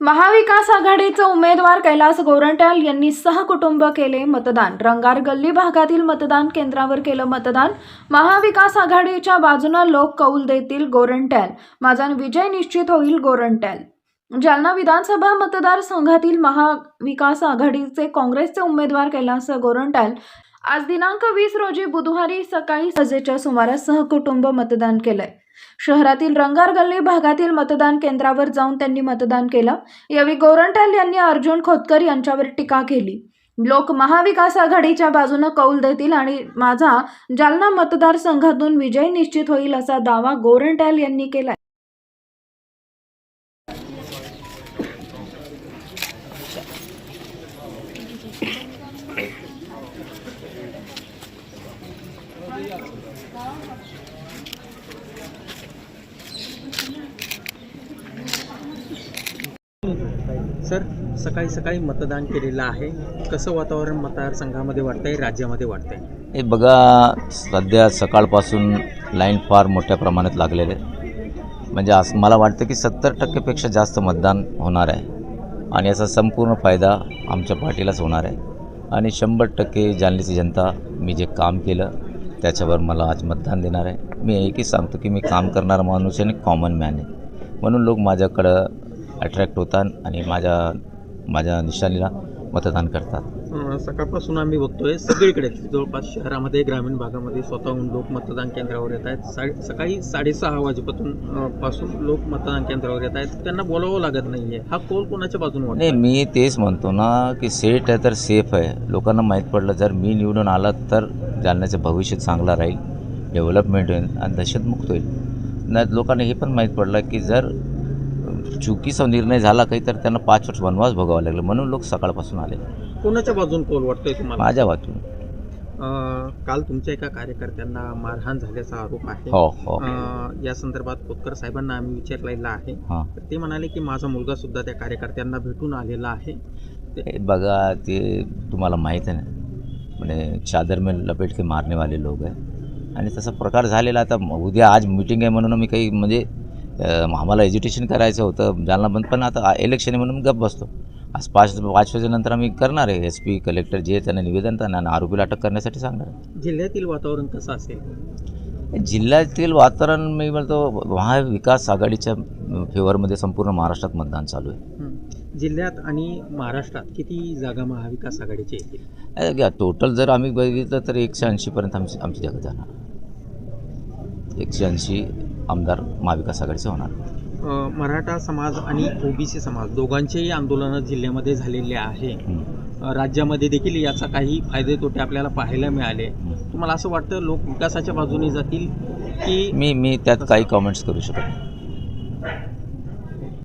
महाविकास आघाडीचे उमेदवार कैलास गोरंट्याल यांनी सहकुटुंब केले मतदान. रंगार गल्ली भागातील मतदान केंद्रावर केलं मतदान. महाविकास आघाडीच्या बाजूनं लोक कौल देतील गोरंट्याल. माझा विजय निश्चित होईल गोरंट्याल. जालना विधानसभा मतदारसंघातील महाविकास आघाडीचे काँग्रेसचे उमेदवार कैलास गोरंट्याल आज दिनांक वीस रोजी बुधवारी सकाळी सजेच्या सुमारास सहकुटुंब मतदान केलंय. शहरातील रंगार गल्ली भागातील मतदान केंद्रावर जाऊन त्यांनी मतदान केलं. यावेळी गोरंट्याल यांनी अर्जुन खोतकर यांच्यावर टीका केली. लोक महाविकास आघाडीच्या बाजूनं कौल देतील आणि माझा जालना मतदारसंघातून विजय निश्चित होईल असा दावा गोरंट्याल यांनी केला सर सकाळी सकाळी मतदान केलेलं आहे. कसं वातावरण मतदारसंघामध्ये वाटतंय राज्यामध्ये वाटतंय हे बघा सध्या सकाळपासून लाईन फार मोठ्या प्रमाणात लागलेले आहे म्हणजे असं मला वाटतं की सत्तर टक्केपेक्षा जास्त मतदान होणार आहे. आणि याचा संपूर्ण फायदा आमच्या पार्टीलाच होणार आहे. आणि शंभर टक्के जालन्याची जनता मी जे काम केलं त्याच्यावर मला आज मतदान देणार आहे. मी एकच सांगतो की मी काम करणारा माणूस आहे आणि कॉमन मॅन आहे. म्हणून लोक माझ्याकडं अट्रॅक्ट होतात आणि माझ्या माझ्या निशाणीला मतदान करतात. सकाळपासून आम्ही बघतोय सगळीकडे जवळपास शहरामध्ये ग्रामीण भागामध्ये स्वतःहून लोक मतदान केंद्रावर येत आहेत. सा सकाळी साडेसहा वाजेपासून पासून लोक मतदान केंद्रावर येत आहेत. त्यांना बोलावं लागत नाही आहे हा कोल कोणाच्या बाजूने नाही मी तेच म्हणतो ना की सेट आहे तर सेफ आहे. लोकांना माहीत पडलं जर मी निवडून आला तर जालन्याचं भविष्य चांगलं राहील डेव्हलपमेंट होईल आणि दहशतमुक्त होईल. नाही लोकांना हे पण माहीत पडलं की जर चुकीचा निर्णय झाला काही तर त्यांना पाच वर्ष वनवास भोगावा लागलं. म्हणून लोक सकाळपासून आले. कोणाच्या बाजून कोल वाटतोय तुम्हाला? माझ्या वाचून अं, काल तुमच्या एका कार्यकर्त्यांना मारहाण झाल्याचा आरोप आहे. हो हो. अं, या संदर्भात खोतकर साहेबांना आम्ही विचारलेला आहे. हां. तर ते म्हणाले की माझा मुलगा सुद्धा त्या कार्यकर्त्यांना भेटून आलेला आहे. हे बघा ते तुम्हाला माहीत आहे ना? म्हणजे चादर में लपेट के मारने वाले लोक आहे. आणि तसा प्रकार झालेला आता म- उद्या आज मीटिंग आहे म्हणून मी काही म्हणजे आम्हाला एज्युटेशन करायचं होतं जालना बंद. पण आता इलेक्शन आहे म्हणून गप बसतो. आज पाच पाच वाजेनंतर आम्ही करणार आहे. एस पी कलेक्टर जे त्यांना निवेदन त्यांना आरोपीला अटक करण्यासाठी सांगणार आहे. जिल्ह्यातील वातावरण कसं असेल? जिल्ह्यातील वातावरण मी म्हणतो महाविकास आघाडीच्या फेवरमध्ये संपूर्ण महाराष्ट्रात मतदान चालू आहे. जिल्ह्यात आणि महाराष्ट्रात किती जागा महाविकास आघाडीच्या येतील टोटल जर आम्ही बघितलं तर एकशे ऐंशीपर्यंत आमची आमची जगत जाणार. एकशे ऐंशी आमदार महाविकास आघाडीचे होणार. मराठा समाज आणि ओबीसी समाज दोघांचेही आंदोलनं जिल्ह्यामध्ये झालेले आहे. राज्यामध्ये देखील याचा काही फायदे तोटे आपल्याला पाहायला मिळाले. तुम्हाला असं वाटतं लोक विकासाच्या बाजूने जातील की मी मी त्यात काही कॉमेंट्स करू शकत नाही.